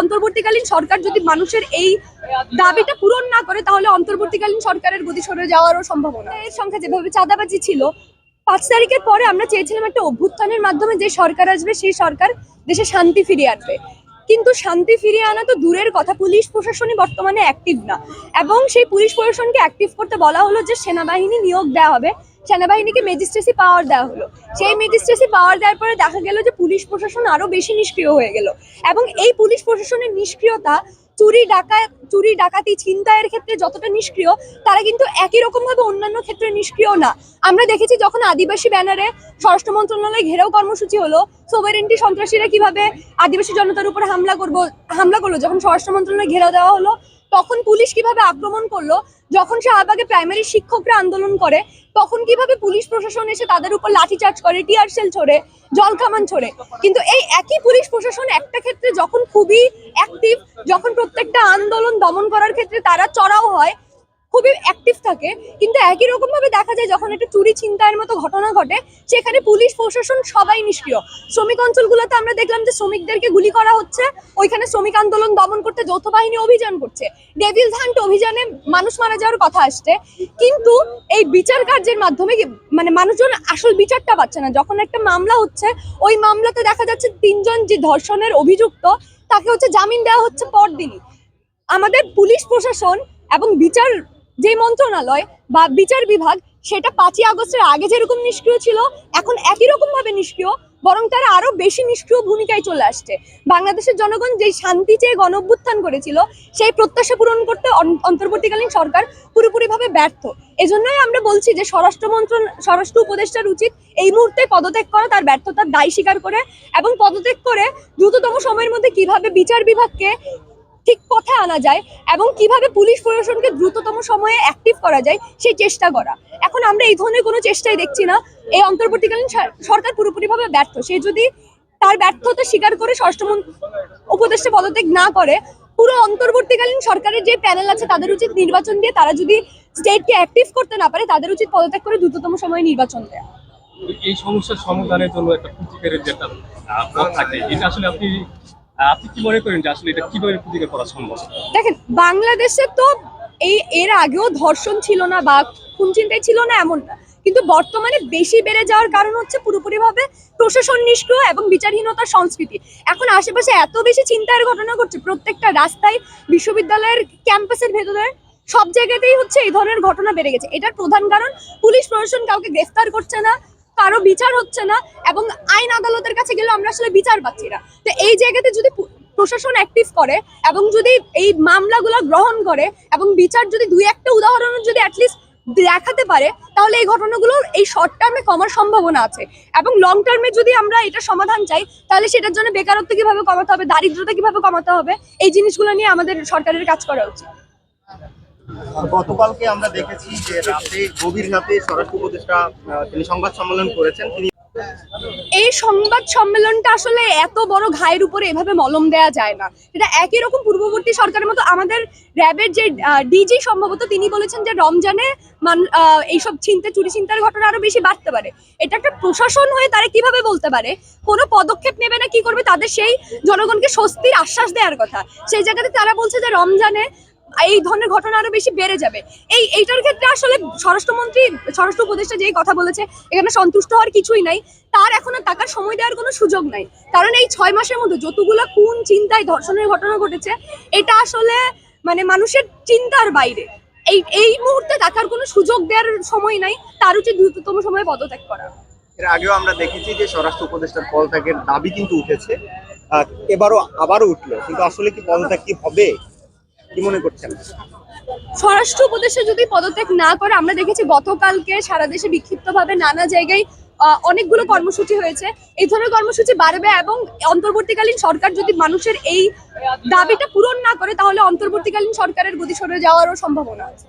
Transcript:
অন্তর্বর্তীকালীন সরকার যদি মানুষের এই দাবিটা পূরণ না করে, তাহলে অন্তর্বর্তীকালীন সরকারের গতি সরে যাওয়ারও সম্ভাবনা। এর সংখ্যা যেভাবে চাঁদাবাজি ছিল, পাঁচ তারিখের পরে আমরা চেয়েছিলাম একটা অভ্যুত্থানের মাধ্যমে যে সরকার আসবে, সেই সরকার দেশে শান্তি ফিরিয়ে আনবে। কিন্তু শান্তি ফিরিয়ে আনা তো দূরের কথা। পুলিশ প্রশাসনই বর্তমানে অ্যাক্টিভ না। এবং সেই পুলিশ প্রশাসনকে অ্যাক্টিভ করতে বলা হলো যে সেনাবাহিনী নিয়োগ দেওয়া হবে। সেনাবাহিনীকে ম্যাজিস্ট্রেসি পাওয়ার দেওয়া হলো। সেই ম্যাজিস্ট্রেসি পাওয়ার দেওয়ার পরে দেখা গেল যে পুলিশ প্রশাসন আরও বেশি নিষ্ক্রিয় হয়ে গেল। এবং এই পুলিশ প্রশাসনের নিষ্ক্রিয়তা চুরি ডাকা চুরি ডাকাতি ছিনতাইয়ের ক্ষেত্রে যতটা নিষ্ক্রিয়, তারা কিন্তু একই রকম ভাবে অন্যান্য ক্ষেত্রে নিষ্ক্রিয় না। আমরা দেখেছি যখন আদিবাসী ব্যানারে স্বরাষ্ট্র মন্ত্রণালয় ঘেরাও কর্মসূচি হলো সোভারেন্টি সন্ত্রাসীরা কীভাবে আদিবাসী জনতার উপর হামলা করব, হামলা করল, যখন স্বরাষ্ট্র মন্ত্রণালয় ঘেরাও দেওয়া হলো, তখন পুলিশ কীভাবে আক্রমণ করল, যখন শাহবাগে প্রাইমারি শিক্ষকরা আন্দোলন করে, তখন কীভাবে পুলিশ প্রশাসন এসে তাদের উপর লাঠিচার্জ করে টিয়ার সেল ছোড়ে জল ছড়ে ছোড়ে। কিন্তু এই একই পুলিশ প্রশাসন একটা ক্ষেত্রে যখন খুবই অ্যাক্টিভ যখন প্রত্যেকটা আন্দোলন দমন করার ক্ষেত্রে তারা চড়াও হয় খুবই অ্যাক্টিভ থাকে। কিন্তু একই রকম ভাবে দেখা যায় যখন একটা চুরি ছিনতাইয়ের মতো ঘটনা ঘটে, সেখানে পুলিশ, প্রশাসন সবাই নিষ্ক্রিয়। শ্রমিক অঞ্চলগুলোতে আমরা দেখলাম যে শ্রমিকদেরকে গুলি করা হচ্ছে। ওইখানে শ্রমিক আন্দোলন দমন করতে যৌথ বাহিনী অভিযান করছে। ডেভিল হান্ট অভিযানে মানুষ মারা যাওয়ার কথা আসছে। কিন্তু এই বিচার কার্যের মাধ্যমে মানে মানুষজন আসল বিচারটা পাচ্ছে না। যখন একটা মামলা হচ্ছে, ওই মামলাতে দেখা যাচ্ছে তিনজন যে ধর্ষণের অভিযুক্ত, তাকে হচ্ছে জামিন দেওয়া হচ্ছে পরদিনই। আমাদের পুলিশ, প্রশাসন এবং বিচার যে মন্ত্রণালয় বা বিচার বিভাগ সেটা পাঁচই আগস্টের আগে যেরকম নিষ্ক্রিয় ছিল, এখন একই রকম ভাবে নিষ্ক্রিয়, বরং তারা আরও বেশি নিষ্ক্রিয় ভূমিকায় চলে আসছে। বাংলাদেশের জনগণ যেই শান্তি চেয়ে গণ করেছিল, সেই প্রত্যাশা পূরণ করতে অন- অন্তর্বর্তীকালীন সরকার পুরোপুরিভাবে ব্যর্থ। এজন্যই আমরা বলছি যে স্বরাষ্ট্র মন্ত্রণ, স্বরাষ্ট্র উপদেষ্টার উচিত এই মুহূর্তে পদত্যাগ করা, তার ব্যর্থতার দায় স্বীকার করে, এবং পদত্যাগ করে দ্রুততম সময়ের মধ্যে কীভাবে বিচার বিভাগকে ঠিক পথে আনা যায় এবং কীভাবে পুলিশ প্রশাসনকে দ্রুততম সময়ে অ্যাক্টিভ করা যায় সেই চেষ্টা করা। এখন আমরা এই ধরনের কোনো চেষ্টাই দেখছি না। এই অন্তর্বর্তীকালীন সরকার পুরোপুরিভাবে ব্যর্থ। সে যদি তার ব্যর্থতা স্বীকার করে ষষ্ঠ উপদেষ্টা পদত্যাগ না করে, পুরো অন্তর্বর্তীকালীন সরকারের যে প্যানেল আছে তাদের উচিত নির্বাচন দিয়ে তারা যদি স্টেটকে অ্যাক্টিভ করতে না পারে, তাদের উচিত পদত্যাগ করে দ্রুততম সময়ে নির্বাচন দেওয়া এই সমস্যার সমাধানের জন্য একটা প্রতিকারের যে একটা থাকে, এটা আসলে আপনি আপনি কি মনে করেন যে আসলে এটা কীভাবে প্রতিকার করা সম্ভব? দেখেন, বাংলাদেশে তো এই এর আগেও ধর্ষণ ছিল না বা খুন চিন্তাই ছিল না এমন না। কিন্তু বর্তমানে বেশি বেড়ে যাওয়ার কারণ হচ্ছে পুরোপুরিভাবে প্রশাসন নিষ্ক্রিয় এবং বিচারহীনতার সংস্কৃতি। এখন আশেপাশে এত বেশি চিন্তার ঘটনা ঘটছে, প্রত্যেকটা রাস্তায় বিশ্ববিদ্যালয়ের ক্যাম্পাসের ভেতরে সব জায়গাতেই হচ্ছে এই ধরনের ঘটনা বেড়ে গেছে। এটার প্রধান কারণ, পুলিশ প্রশাসন কাউকে গ্রেফতার করছে না কারও বিচার হচ্ছে না এবং আইন আদালতের কাছে গেলে আমরা আসলে বিচার পাচ্ছি না। তো এই জায়গাতে যদি প্রশাসন অ্যাক্টিভ করে এবং যদি এই মামলাগুলো গ্রহণ করে এবং বিচার যদি দুই একটা উদাহরণ যদি অ্যাটলিস্ট দেখাতে পারে, তাহলে এই ঘটনাগুলো এই শর্ট টার্মে কমার সম্ভাবনা আছে। এবং লং টার্মে যদি আমরা এটা সমাধান চাই, তাহলে সেটার জন্য বেকারত্ব কীভাবে কমাতে হবে, দারিদ্রতা কীভাবে কমাতে হবে, এই জিনিসগুলো নিয়ে আমাদের সরকারের কাজ করা উচিত। গতকালকে আমরা দেখেছি যে রাতে, গভীর রাতে স্বরাষ্ট্র উপদেষ্টা তিনি সংবাদ সম্মেলন করেছেন। তিনি এই সংবাদ সম্মেলনটা আসলে এত বড় ঘায়ের উপরে এভাবে মলম দেয়া যায় না। এটা একই রকম পূর্ববর্তী সরকারের মতো আমাদের র্যাবের যে ডিজি সম্ভবত তিনি বলেছেন যে রমজানে মান এইসব চিন্তা, চুরি চিন্তার ঘটনা আরও বেশি বাড়তে পারে। এটা একটা প্রশাসন হয়ে তারা কীভাবে বলতে পারে? কোনো পদক্ষেপ নেবে না, কি করবে? তাদের সেই জনগণকে স্বস্তির আশ্বাস দেওয়ার কথা। সেই জায়গাতে তারা বলছে যে রমজানে এই ধরনের ঘটনা আরও বেশি বেড়ে যাবে। এই, এইটার ক্ষেত্রে আসলে স্বরাষ্ট্রমন্ত্রী, স্বরাষ্ট্র উপদেষ্টা যেই কথা বলেছে, এখানে সন্তুষ্ট হওয়ার কিছুই নাই। তার এখন আর টাকার সময় দেওয়ার কোনো সুযোগ নাই। কারণ এই ছয় মাসের মধ্যে যতগুলো কোন চিন্তায় ধর্ষণের ঘটনা ঘটেছে, এটা আসলে মানে মানুষের চিন্তার বাইরে। এই এই মুহূর্তে টাকার কোনো সুযোগ দেওয়ার সময় নাই, তার উচিত দ্রুততম সময়ে পদত্যাগ করা। এর আগেও আমরা দেখেছি যে স্বরাষ্ট্র উপদেষ্টার পদত্যাগের দাবি কিন্তু উঠেছে এবারও আবারও উঠল। কিন্তু আসলে কি পদত্যাগ কি হবে? কি মনে করছেন? স্বরাষ্ট্র উপদেশে যদি পদত্যাগ না করে, আমরা দেখেছি গতকালকে সারা দেশে বিক্ষিপ্তভাবে নানা জায়গায় অনেকগুলো কর্মসূচি হয়েছে। এই ধরনের কর্মসূচি বাড়বে এবং অন্তর্বর্তীকালীন সরকার যদি মানুষের এই দাবিটা পূরণ না করে, তাহলে অন্তর্বর্তীকালীন সরকারের গতি সরে যাওয়ারও সম্ভাবনা আছে।